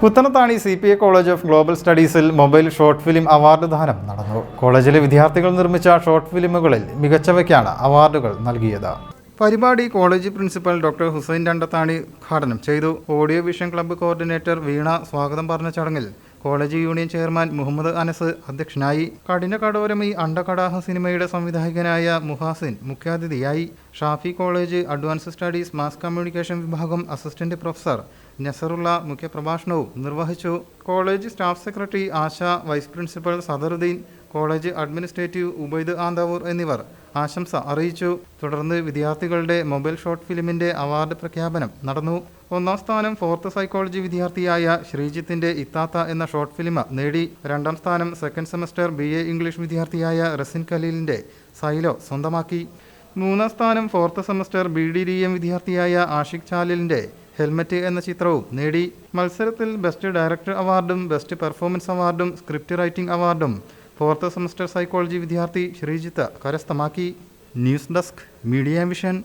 Puthanathani C P A college of global സ്റ്റഡീസിൽ mobile short film award ദാനം നടന്നു. കോളേജിലെ വിദ്യാർത്ഥികൾ നിർമ്മിച്ച ഷോർട്ട് ഫിലിമുകളിൽ മികച്ചവയ്ക്കാണ് അവാർഡുകൾ നൽകിയത്. പരിപാടി college principal doctor Hussain Randathani ഉദ്ഘാടനം ചെയ്തു. Audio vision club coordinator Veena സ്വാഗതം പറഞ്ഞ ചടങ്ങിൽ college union chairman Muhammad Anas അധ്യക്ഷനായി കഠിന കടോരമി അണ്ടകടാഹ സിനിമയുടെ സംവിധായകനായ മുഹാസിൻ മുഖ്യാതിഥിയായി. Shafi college advance studies mass communication വിഭാഗം അസിസ്റ്റന്റ് പ്രൊഫസർ നസറുള്ള മുഖ്യപ്രഭാഷണവും നിർവഹിച്ചു. College staff secretary Asha vice principal Sadaruddin college administrative Ubaid Anthavoor എന്നിവർ ആശംസ അറിയിച്ചു. തുടർന്ന് വിദ്യാർത്ഥികളുടെ മൊബൈൽ ഷോർട്ട് ഫിലിമിന്റെ അവാർഡ് പ്രഖ്യാപനം നടന്നു. ഒന്നാം സ്ഥാനം ഫോർത്ത് സൈക്കോളജി വിദ്യാർത്ഥിയായ ശ്രീജിത്തിന്റെ ഇത്താത്ത എന്ന ഷോർട്ട് ഫിലിം നേടി. രണ്ടാം സ്ഥാനം second semester B A English വിദ്യാർത്ഥിയായ റസിൻ ഖലീലിന്റെ സൈലോ സ്വന്തമാക്കി. മൂന്നാം സ്ഥാനം fourth semester B D D M വിദ്യാർത്ഥിയായ ആഷിഖ് ചാലിലിന്റെ ഹെൽമറ്റ് എന്ന ചിത്രവും നേടി. മത്സരത്തിൽ ബെസ്റ്റ് ഡയറക്ടർ അവാർഡും ബെസ്റ്റ് പെർഫോമൻസ് അവാർഡും സ്ക്രിപ്റ്റ് റൈറ്റിംഗ് അവാർഡും ഫോർത്ത് സെമസ്റ്റർ സൈക്കോളജി വിദ്യാർത്ഥി ശ്രീജിത്ത് കരസ്ഥമാക്കി ന്യൂസ് ഡെസ്ക് മീഡിയ വിഷൻ